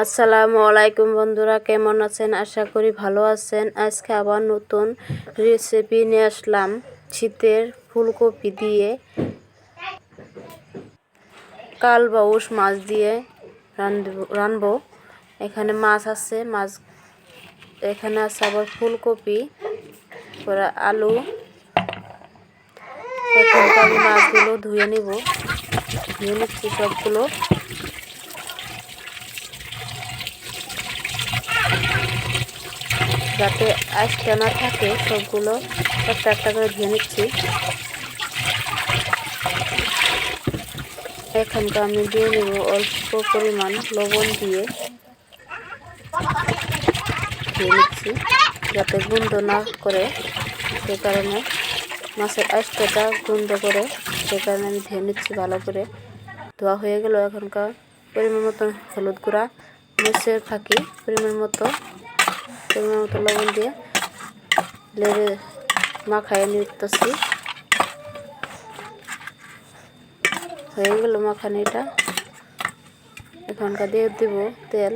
আসসালামু আলাইকুম বন্ধুরা, কেমন আছেন? আশা করি ভালো আছেন। আজকে আবার নতুন রেসিপি নিয়ে আসলাম শীতের ফুলকপি দিয়ে। কাল বাউস মাছ দিয়ে রানবো। এখানে মাছ আছে, মাছ এখানে আছে আবার ফুলকপি আলু। মাছগুলো ধুয়ে নিব। ধুয়ে নিচ্ছি সবগুলো। যাতে আইসটা না থাকে, সবগুলো একটা একটা করে ধুয়ে নিচ্ছি। এখানকার আমি দিয়ে নেব অল্প পরিমাণ লবণ দিয়ে ধুয়ে নিচ্ছি, যাতে গুন্দ না করে। সে কারণে মাছের আইসটা গুন্দ করে, সে কারণে আমি ধুয়ে নিচ্ছি ভালো করে। ধোয়া হয়ে গেল এখনকার পরিমাণ মতো হলুদ গুঁড়া মিক্সের ফাঁকি পরিমাণ মতো। পরিমাণ মতো লবণ দিয়ে লেড়ে মাখায় নিতেছি হয়ে গেল মাখানিটা এখনকার দিয়ে দিব তেল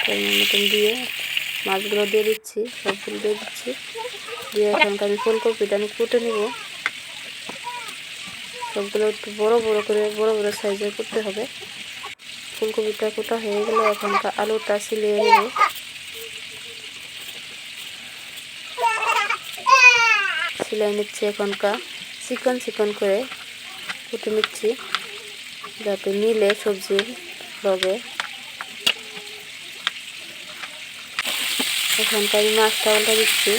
পরিমাণ মতন দিয়ে মাছগুলো দিয়ে দিচ্ছি সবগুলো দিয়ে দিচ্ছি দিয়ে এখনকার আমি ফুলকপিটা আমি কুটে নিব সবগুলো একটু বড় বড় করে বড় বড় সাইজে করতে হবে ফুলকপিটা কোটা হয়ে গেলে এখনকার আলুটা সিলিয়ে নেব সেলাই নিচ্ছি এখনকার। চিকন চিকন করে কুটে নিচ্ছি, যাতে মিলে সবজির লগে। এখানকার মাছটা উল্টা দিচ্ছি।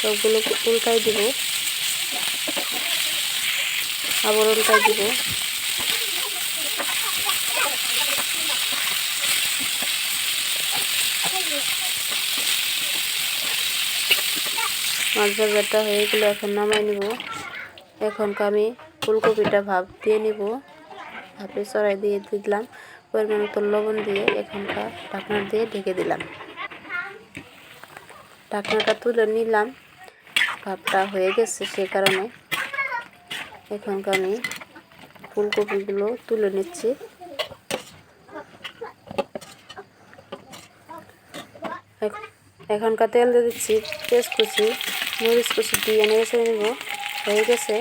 সবগুলো উল্টাই দিব। আবার উল্টাই দিব। মাছ ভাজাটা হয়ে গেলে এখন নামাই নিব। এখন আমি ফুলকপিটা ভাপ দিয়ে নিব। ভাপে চড়াই দিয়ে দিলাম। পরিমাণ মতো লবণ দিয়ে এখনকার ঢাকনা দিয়ে ঢেকে দিলাম। ঢাকনাটা তুলে নিলাম। ভাপটা হয়ে গেছে সে কারণে। এখনকার আমি ফুলকপিগুলো তুলে নিচ্ছি। এখনকার তেল দিয়ে দিচ্ছি পেঁয়াজ কুচি মরিচ কুচি দিয়ে নেড়ে নেব। হয়ে গেছে,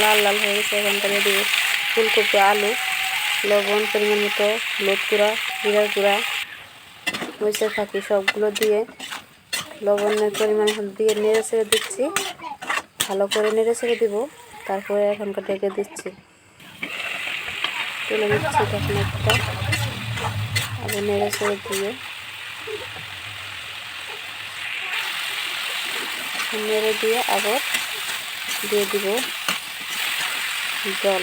লাল লাল হয়ে গেছে। এখনকার দিয়ে ফুলকপি, আলু, লবণ, পরিমাণ মতো হলুদ গুঁড়া, জিরার গুঁড়া, মরিচের ফাঁকি সবগুলো দিয়ে লবণের পরিমাণ দিয়ে নেড়ে ছেড়ে দিচ্ছি। ভালো করে নেড়ে ছেড়ে দিব। তারপরে এখনকার ডেকে দিচ্ছি। তুলে নিচ্ছি তখন একটা। আবার নেড়ে ছেড়ে দিয়ে নেড়ে দিয়ে আবার দিয়ে দিব জল।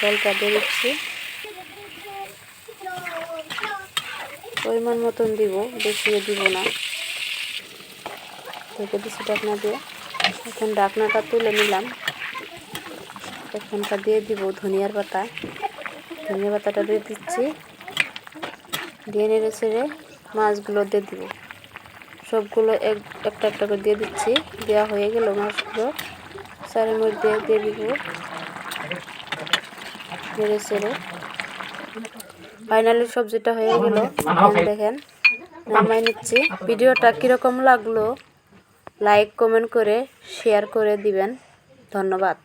জলটা দিয়ে দিচ্ছি। পরিমাণ মতন দিব বেশি দিব না। ঢেকে দিচ্ছি ঢাকনা দিয়ে। এখন ঢাকনাটা তুলে নিলাম। এখনটা দিয়ে দিব ধনিয়ার পাতা। ধনিয়া পাতাটা দিয়ে দিচ্ছি। দিয়ে নেড়ে ছেড়ে মাছগুলো দিয়ে দিব। সবগুলো এক একটা একটা করে দিয়ে দিচ্ছি। দেওয়া হয়ে গেল মাছগুলো। সারের মধ্যে দিয়ে দিব। নেড়ে ছেড়ে ফাইনালি সবজিটা হয়ে গেল। দেখেন নামাই নিচ্ছি। ভিডিওটা কীরকম লাগল লাইক কমেন্ট করে শেয়ার করে দিবেন। ধন্যবাদ।